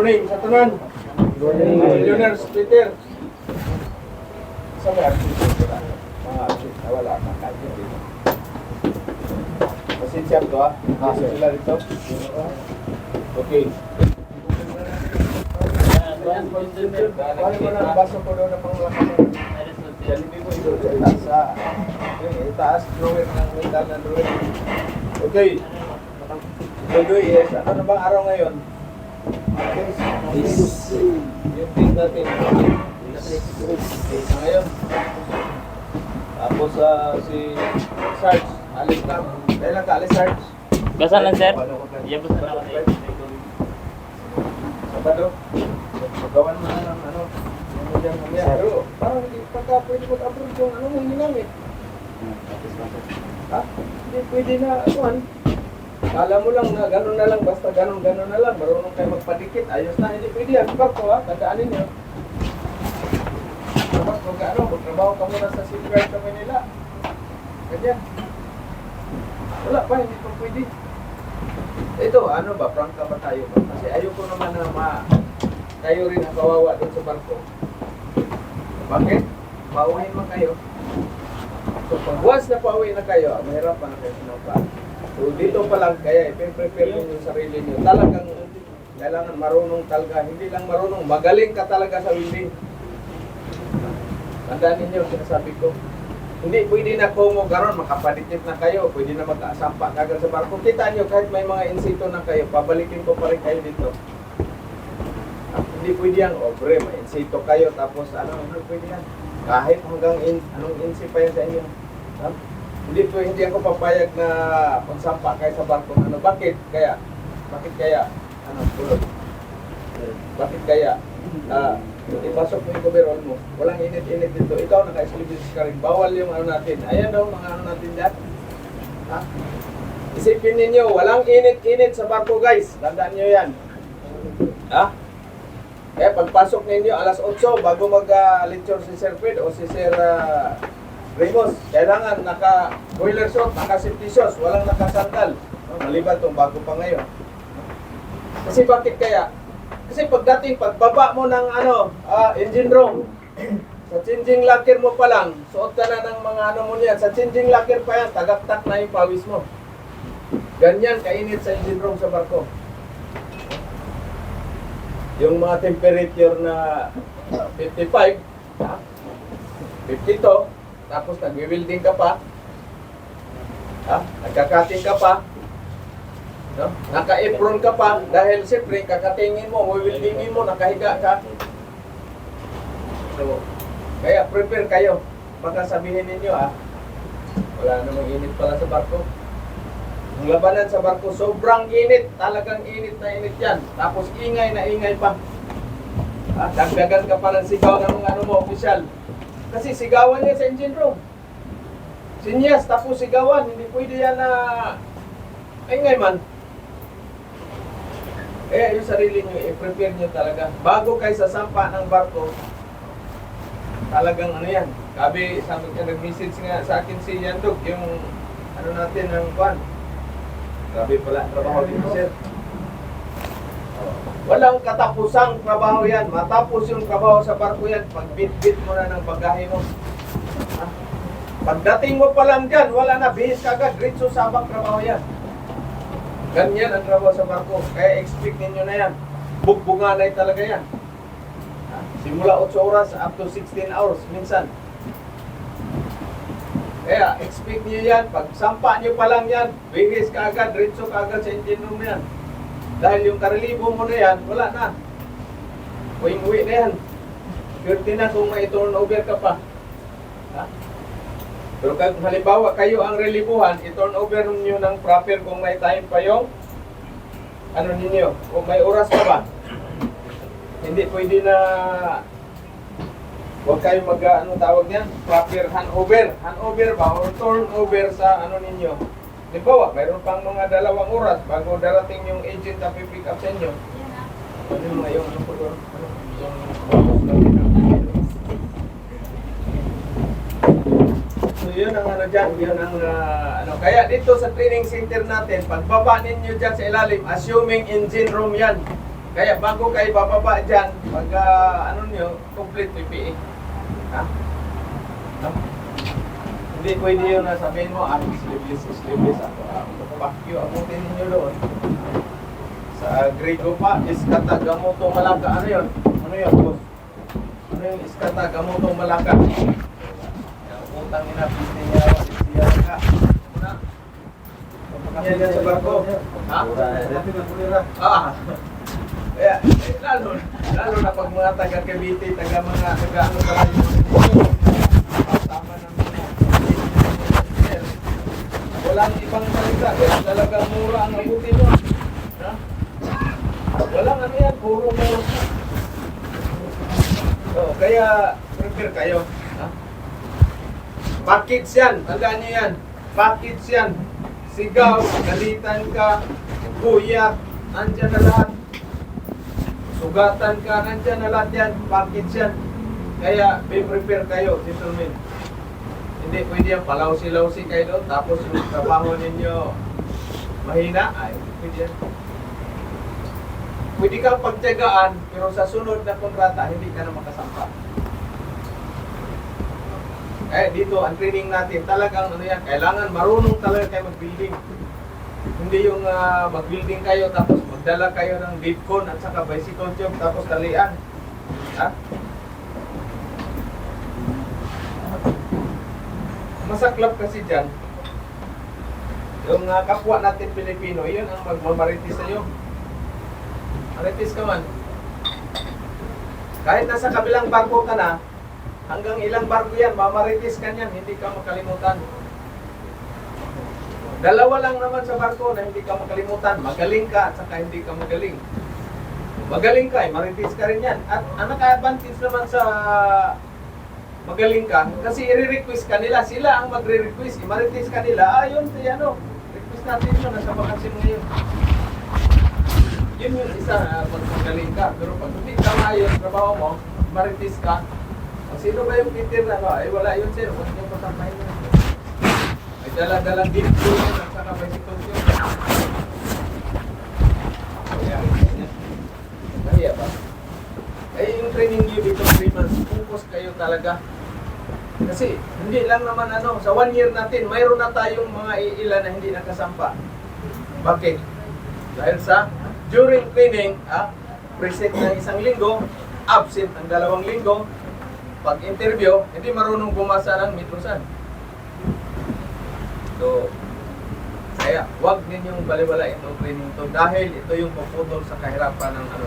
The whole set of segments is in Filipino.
Morning, sa tanan. Millionaire Peter. Sa mga artista sila. Mga artista, wala ka. Kahit hindi. Pasensya ko ah. Kasi sila dito. Okay. Paano mo na baso ko doon ng panglakas? Hindi ko ito. Sa yung itaas, drawer ng mental ng drawer. Okay. Tuloy is, ano na bang araw ngayon? Is, yung thing natin. Ngayon. Tapos ah, si Sarge, alis lang. Kailan ka alis, Sarge? Basan lang, sir. Paano ko kayo? Iyabot na ako. Sabado. Magawan mo na ng ano. Ano. Pero parang hindi pagka pwede mo upload yung ano hindi namin. Ha? Hindi pwede na kuhan. Kala mo lang na gano'n na lang, basta gano'n gano'n na lang, marunong kayo magpadikit, ayos na, hindi pwede yan. Barko ha, tandaanin nyo. Dapat mag ano, magtrabaho ka muna sa shipyard sa Manila. Ganyan. Wala pa, hindi pa pwede. Ito, ano ba, prangka ba tayo? Kasi ayoko naman na ma... Kayo rin ang kawawa doon sa barko. Bakit? Pauwiin man kayo. So, pag once na pauwi na kayo, mahirap pa na kayo sinumpa. So, dito pa lang, kaya i-prepare nyo yung sarili nyo. Talagang, kailangan marunong talaga. Hindi lang marunong, magaling ka talaga sa welding. Tandaan ninyo, sinasabi ko. Hindi pwede na kung mo garon, makapadikit na kayo, pwede na mag-asampa kagad sa barko. Kita nyo, kahit may mga insito na kayo, pabalikin ko pa rin kayo dito. Ah, hindi pwede yan, o bre, may insito kayo, tapos ano, hindi pwede yan. Kahit hanggang in, anong insi pa yan sa inyo. Ha? Hindi po, hindi ako papayag na pagsampa kayo sa barko. Ano, bakit? Kaya, bakit kaya, ano, tulog? Bakit kaya? Ah, ipasok mo yung coverall mo. Walang init-init dito. Ikaw naka-sleeveless ka rin. Bawal yung ano natin. Ayan daw mga ano natin dyan. Ha? Isipin ninyo, walang init-init sa barko guys. Tandaan nyo yan. Ha? Kaya pagpasok ninyo alas 8 bago mag-lecture si Sir Fred o si Sir ah, Ramos, kailangan naka boiler suit, naka safety shoes, walang nakasandal. No, maliban tong bago pa ngayon. Kasi bakit kaya? Kasi pagdating, pagbaba mo ng ano, ah, engine room, sa changing locker mo pa lang, suot ka na ng mga ano mo niyan, sa changing locker pa yan, tagaktak na yung pawis mo. Ganyan kainit sa engine room sa barko. Yung mga temperature na 55, ha? 52, tapos nag-welding ka pa, ha? nagkakating ka pa, no? naka-apron ka pa, dahil siyempre kakatingin mo, wewildingin mo, nakahiga ka. So, kaya prepare kayo. Baka sabihin ninyo ah, wala namang init pala sa barko. Ang labanan sa barko, sobrang init. Talagang init na init yan. Tapos ingay na ingay pa. At dagdagan ka pa ng sigaw ng ano mo, opisyal. Kasi sigawan niya sa engine room. Sinyas, tapos sigawan. Hindi pwede yan na ingay man. Eh, yung sarili nyo, i-prepare nyo talaga. Bago kayo sasampa ng barko, talagang ano yan. Sabi, sabi ka, nag-message nga sa akin si Yandog, yung ano natin ng kwan. Grabe pala, trabaho dito sir. Walang katapusang trabaho yan. Matapos yung trabaho sa barko yan, pag bit-bit mo na ng bagahe mo. Ha? Pagdating mo pa lang dyan, wala na, bihis ka agad, diretso sabak trabaho yan. Ganyan ang trabaho sa barko. Kaya expect ninyo na yan. Bugbunganay talaga yan. Ha? Simula 8 oras up to 16 hours minsan. Kaya expect niyo yan. Pag sampa niyo pa lang yan, bihis ka agad, diretso ka agad sa engine yan. Dahil yung karelibo mo na yan, wala na. Uwing-uwi na yan. Swerte na kung may turnover ka pa. Ha? Pero kung halimbawa kayo ang relibuhan, i-turnover niyo ng proper kung may time pa yung ano ninyo, kung may oras pa ba. Hindi pwede na Huwag kayo mag, ano tawag niyan? Proper handover. Handover ba? Or turnover sa ano ninyo. Halimbawa, mayroon pang mga dalawang oras bago darating yung agent na pipick up sa inyo. Ano yung mga yung ano po? Yung So yun ang ano dyan, yun ang ah, ano. Kaya dito sa training center natin, pagbaba ninyo dyan sa ilalim, assuming engine room yan. Kaya bago kayo bababa dyan, pag ah, ano nyo, complete PPE. Ha? No? Hindi pwede yun na sabihin mo, ah, sleeveless, sleeveless ako. Ah, fuck you, abutin ninyo doon. Sa Grigo pa, iskata, gamoto, malaka. Ano yun? Ano yun, boss? Ano yung iskata, gamoto, malaka? Utang ina, piste niya, siya ka. Muna. Yan yan sa barko. Ha? Ah. Kaya, eh, lalo, lalo na pag mga taga Cavite, taga mga taga ano ba yung tama ng mga Walang ibang salita, kaya talagang mura ang abutin mo. Ha? Walang ano yan, puro mura. Oh, kaya prepare kayo. Ha? Package yan, tandaan nyo yan. Package yan. Sigaw, galitan ka, buyat, andyan na lahat. Sugatan ka, nandyan na lahat yan. Package yan. Kaya, be prepare kayo, gentlemen. Hindi pwede yan, palaw-silaw-si kayo doon. Tapos yung trabaho ninyo mahina, ay, pwede yan. Pwede kang pagtyagaan, pero sa sunod na kontrata, hindi ka na makasampa. Eh, dito, ang training natin, talagang ano yan, kailangan marunong talaga kayo mag-building. Hindi yung ah, mag-building kayo, tapos magdala kayo ng beepcon at saka bicycle tube, tapos talian. Ha? Masaklap kasi dyan, yung ah, kapwa natin Pilipino, yun ang magmamaritis sa'yo. Maritis ka man. Kahit nasa kabilang barko ka na, hanggang ilang barko yan, mamaritis ka niyan, hindi ka makalimutan. Dalawa lang naman sa barko na hindi ka makalimutan. Magaling ka at saka hindi ka magaling. Magaling ka, eh, maritis ka rin yan. At ang naka-advantage naman sa magaling ka, kasi i-request ka nila. Sila ang magre-request. I-maritis ka nila. Ah, yun, ano. Request natin yun. Nasa vakansin mo yun. Yun yung isa na pag magaling ka. Pero pag hindi ka maayos trabaho mo, maritis ka, o sino ba yung titir na ba? Eh wala yun sir, huwag niyo pasampahin yun. May dala-dalang gift ko yun at saka may sitwasyon. Kaya, kaya ba? Eh yung training niyo dito 3 months, focus kayo talaga. Kasi hindi lang naman ano, sa one year natin, mayroon na tayong mga iilan na hindi nakasampa. Bakit? Dahil sa during training, ah, present ng isang linggo, absent ng dalawang linggo, pag interview, hindi marunong bumasa ng mitrusan. So, kaya wag ninyong baliwalain itong training to dahil ito yung puputol sa kahirapan ng ano.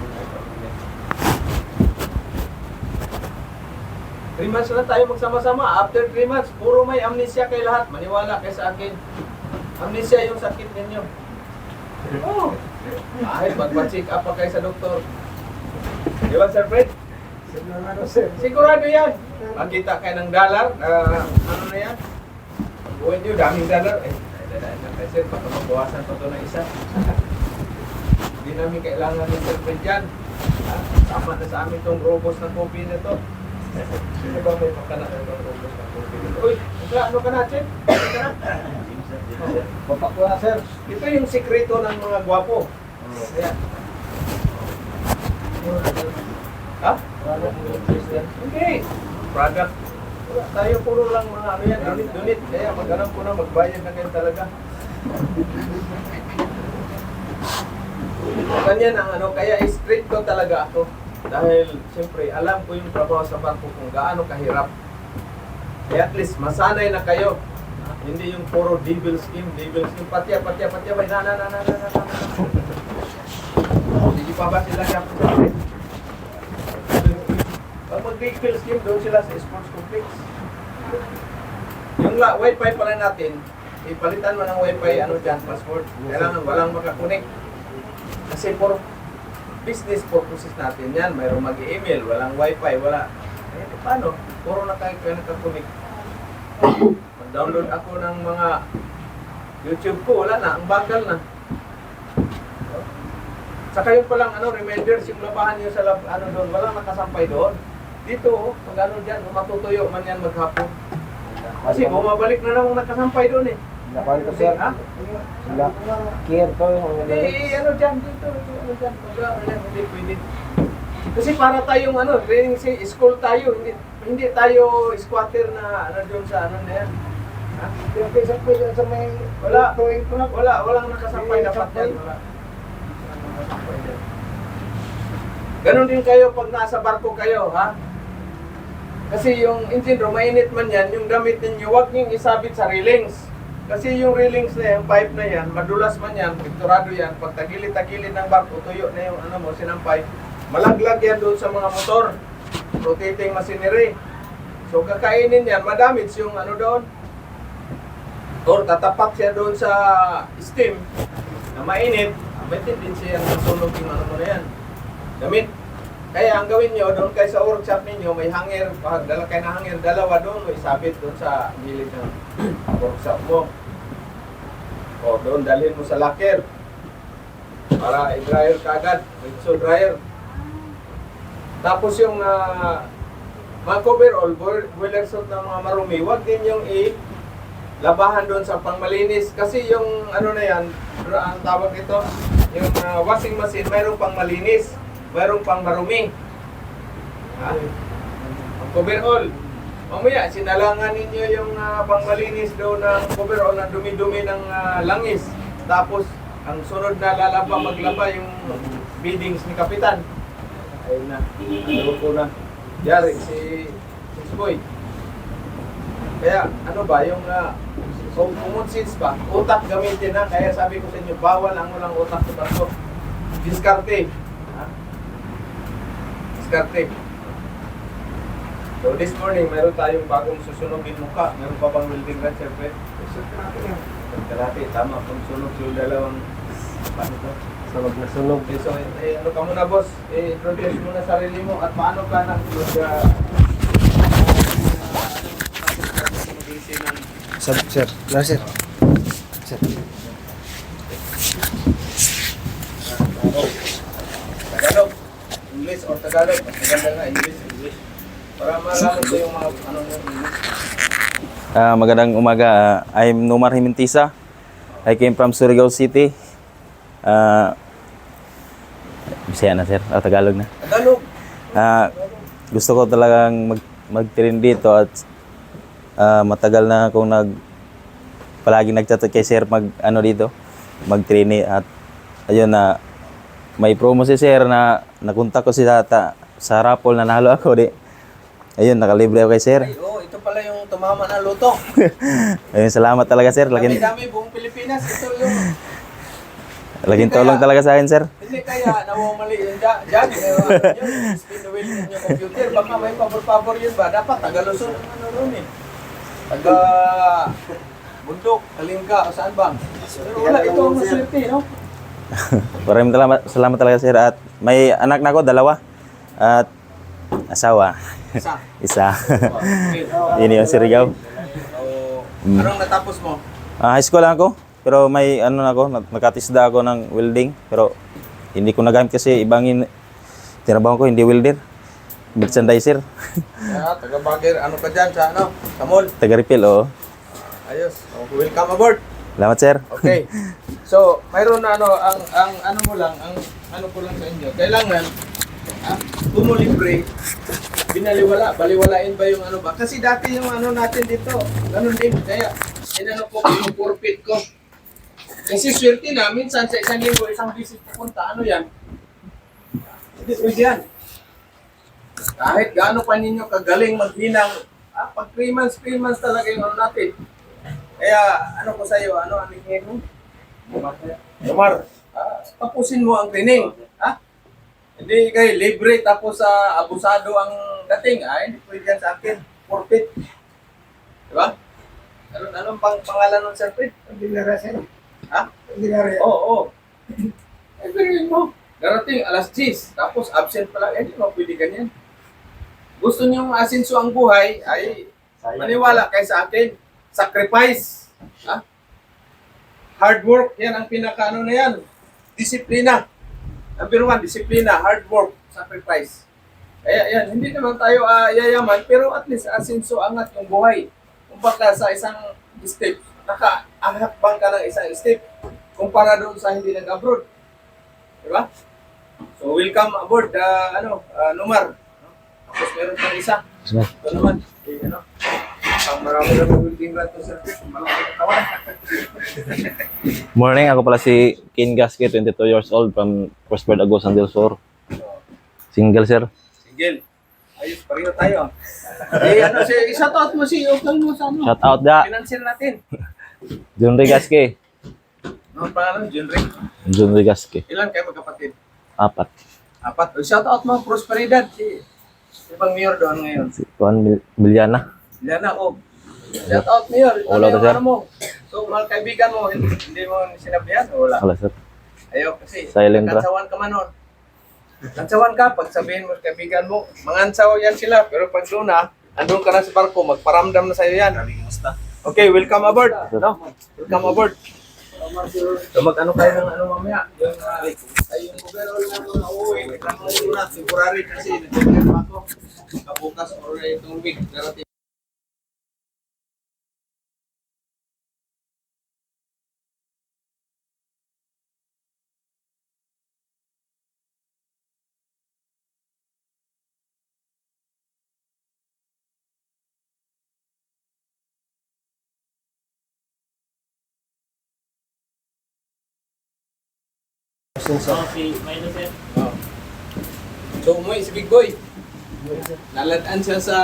3 months na tayo magsama-sama. After 3 months, puro may amnesia kay lahat. Maniwala kayo sa akin. Amnesia yung sakit ninyo. Oh. Ay, magpa-check up pa kayo sa doktor. Di ba, Sir Fred? Sigurado yan. Makita kayo ng dollar, ah, ano na yan? Buwan nyo, daming dollar. Eh, dadaan na kayo, sir. Baka mabawasan pa to ng isa. Hindi namin kailangan ng Sir Fred yan. Tama na sa amin tong robos na kopi na to. Sino ba may pakana ng na kopi nito? Uy, ano ka na, Chef? Ano ka na? Bapak ko na, sir. Ito yung sikreto ng mga gwapo. Ayan. Ha? Hindi. Product. Tayo puro lang mga ano yan, donit-donit. Kaya maghanap ko na, magbayad na kayo talaga. Ganyan ang ano, kaya straight ko talaga ako. Dahil, siyempre, alam ko yung trabaho sa barko kung gaano kahirap. Kaya at least, masanay na kayo. Hindi yung puro devil scheme, devil scheme, patya, patya, patya, may na, na, na, na, na, na, na. Hindi pa ba sila kapit Pag mag-vehicle scheme, doon sila sa sports complex. Yung la, wifi pala natin, ipalitan mo ng wifi, ano dyan, passport. Kailangan walang makakunik. Kasi for business purposes natin yan, mayroong mag-email, walang wifi, wala. Eh, paano? Puro na kayo kayo nakakunik. Mag-download ako ng mga YouTube ko, wala na, ang bagal na. Saka yung palang ano, reminders, yung labahan nyo sa lab, ano doon, walang nakasampay doon. Dito, pag ano dyan, matutuyo man yan maghapon. Kasi bumabalik na namang nakasampay doon eh. Nakuha ko sir. Ha? Sila. Care to Hindi, ano dyan, dito, ano dyan, hindi pwede. Kasi para tayong ano, training si school tayo, hindi hindi tayo squatter na ano doon sa ano na yan. Ha? Yung kaysa pwede sa may Wala. tuwing ko na. Wala, walang nakasampay dapat yan. Wala. Dyan. Ganon din kayo pag nasa barko kayo, ha? Kasi yung engine room, mainit man yan, yung gamit ninyo, huwag niyong isabit sa railings. Kasi yung railings na yan, pipe na yan, madulas man yan, pikturado yan, pag tagilid-tagilid ng barko, tuyo na yung ano mo, sinampay, malaglag yan doon sa mga motor, rotating machinery. So kakainin yan, madamage yung ano doon, or tatapak siya doon sa steam na mainit, may tendency yan masunog yung ano mo na yan. Gamit. Kaya ang gawin nyo, doon kayo sa workshop ninyo, may hanger, pag dala kayo na hanger, dalawa doon, may sabit doon sa gilid ng workshop mo. O doon, dalhin mo sa locker. Para i-dryer ka agad, so dryer. Tapos yung ah, mga coverall, boil- boiler suit ng mga marumi, wag din yung i labahan doon sa pangmalinis kasi yung ano na yan, ang tawag ito, yung ah, washing machine, mayroong pang mayroong pang marumi. Ha? Ang coverall. Mamaya, sinalangan ninyo yung uh, pangmalinis daw ng coverall na dumi-dumi ng ah, langis. Tapos, ang sunod na lalaba, maglaba yung biddings ni Kapitan. Ayun na, ano ko na. Yari, si, si Boy. Kaya ano ba, yung uh, common sense ba, utak gamitin na. Kaya sabi ko sa inyo, bawal ang walang utak sa barko. Diskarte. Diskarte. So this morning, meron tayong bagong susunogin mukha. Meron pa bang welding rod, siyempre? Kalati, tama. Kung sunog yung dalawang, paano to? Sunog na sunog. Okay, so eh, ano ka muna boss, eh, introduce mo na sarili mo at paano ka nag mag uh, Sir, sir. Na sir. Sir. Tagalog, English or Tagalog, mas maganda nga English, English. Para malaman ko yung mga ano mo English. Ah, magandang umaga. Ah, I'm Nomar Himintisa. I came from Surigao City. Ah, Bisaya na sir, o Tagalog na. Tagalog. Ah, gusto ko talagang mag mag-train dito at ah, matagal na akong nag palagi nagchat kay sir mag ano dito, mag-train at ayun na may promo si sir na nakunta ko si Tata sa raffle na nahalo ako di. Ayun, nakalibre ako kay sir. Ay, oh, ito pala yung tumama na luto. Ayun, salamat talaga sir. Laking, Dami-dami buong Pilipinas. Ito yung, laking tulong talaga sa akin sir. hindi kaya nawamali yun dyan. Dyan, eh, yun, spin the wheel ng yung computer. Baka may pabor-pabor yun ba? Dapat Tagaluson ang ano ron eh. Taga bundok, kalingka, o saan ba? Pero wala, ito ang maswerte, no? Maraming salamat, salamat talaga sir. At may anak na ako, dalawa. At asawa, Isa. isa. Yun yung Surigao. So, anong natapos mo? Ah, high school lang ako. Pero may ano na ako, nag- nakatisda ako ng welding. Pero hindi ko nagamit kasi ibang in, tinabaho ko, hindi welder. Merchandiser. Ah, taga Bagger, ano ka dyan sa ano? Sa mall. Taga-refill, oo. Ayos. Welcome aboard. Salamat sir. Okay. So, mayroon na ano, ang, ang ano mo lang, ang ano ko lang sa inyo, kailangan, ah, kung mo libre, binaliwala, baliwalain ba yung ano ba? Kasi dati yung ano natin dito, ganun din, kaya, inano ko, yung forfeit ko. Kasi swerte na, minsan sa isang linggo, isang visit pupunta, ano yan? Hindi pwede yan. Kahit gaano pa ninyo kagaling maghinang, ah, pag 3 months, 3 months talaga yung ano natin. Kaya, ano ko sa'yo, ano ang hingin mo? Omar, ah, tapusin mo ang training. Ha? Hindi kayo libre tapos sa abusado ang dating. Ah, hindi pwede yan sa akin. Forfeit. Di ba? Ano, anong pang pangalan ng sir Fred? Sir. Ha? Hindi na rin. Oo, oo. Eh, mo. Darating alas 10, tapos absent pa lang. Eh, di ba pwede ganyan? Gusto niyong asinso ang buhay, ay maniwala kayo sa akin. Sacrifice. Ha? Hard work, yan ang pinaka ano na yan. Disiplina. Number one, disiplina, hard work, sacrifice. Kaya yan, hindi naman tayo ah, yayaman, pero at least asinso angat yung buhay. Kumbaga sa isang step, nakaahakbang ka ng isang step kumpara doon sa hindi nag-abroad. Di ba? So, welcome aboard, ah, ano, ah, Numar. Tapos meron pang isa. Ito naman, eh, ano, Morning, ako pala si Ken Gasque, 22 years old from Prospered Agusan del Sur. Single, sir. Sigil. Ayos, pareho tayo. eh, ano, si, isa-out mo si Okan mo sa ano. Shout out da. Financial natin. Junri Gasque. Ano ang pangalan? Junri. Junri Gasque. Ilan kayo magkapatid? Apat. Apat. Shout out mo, Prosperidad. Si, si Pang Mayor doon ngayon. Si Juan Mil- Miliana. Yan ako. Shout out Mayor. Ito Wala na ka, sir? ano mo. So, mga kaibigan mo, hindi mo sinabihan? Wala. Wala, sir. Ayaw kasi. Silent ka. Kansawan ka man nun. Kansawan ka, pag sabihin mo kaibigan mo, mangansaw yan sila. Pero pag doon na, andun ka na sa barko, magparamdam na sa'yo yan. Okay, welcome aboard. No? Welcome aboard. So mag-ano kayo ng ano mamaya? Yung, uh, ay, yung gobyerno na mga uuwi. Wait lang mga muna. Temporary kasi. Nag-check ako. Kabukas or itong week. Darating. So umuwi si Big Boy. Naladaan siya sa